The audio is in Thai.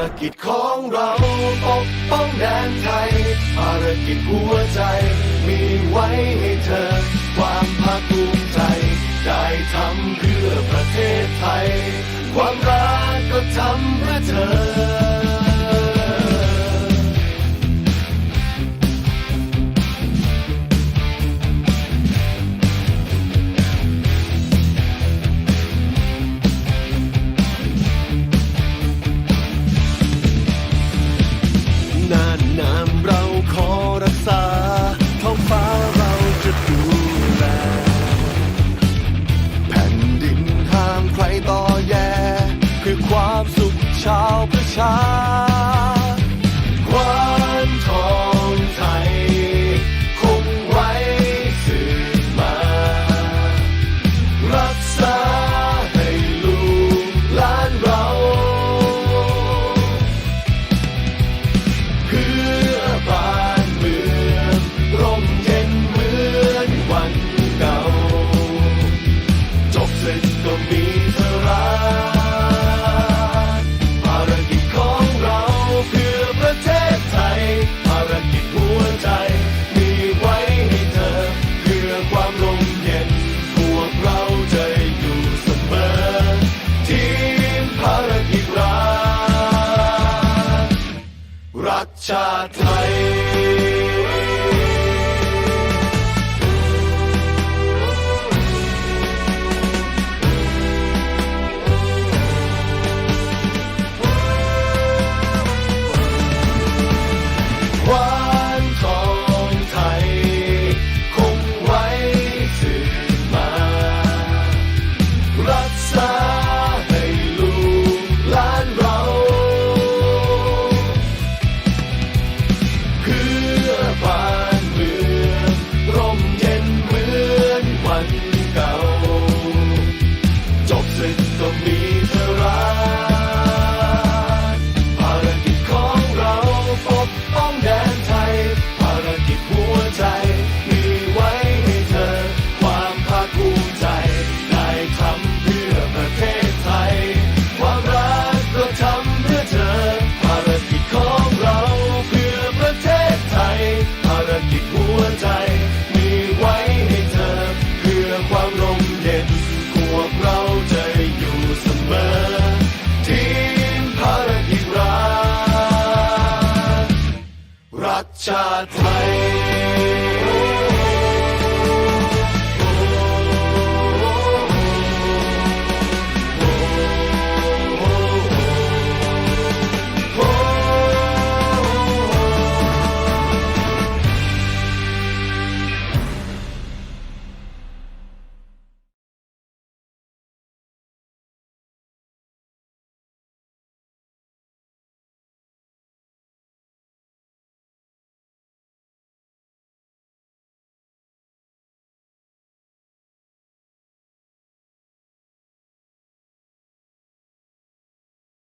ารกิจของเราปกป้องแดนไทย ภารกิจหัวใจ มีไว้ให้เธอ ความภาคภูมิใจ ได้ทำเพื่อประเทศไทย 找不下。 รักชาติไทย Bye. ชาติไทย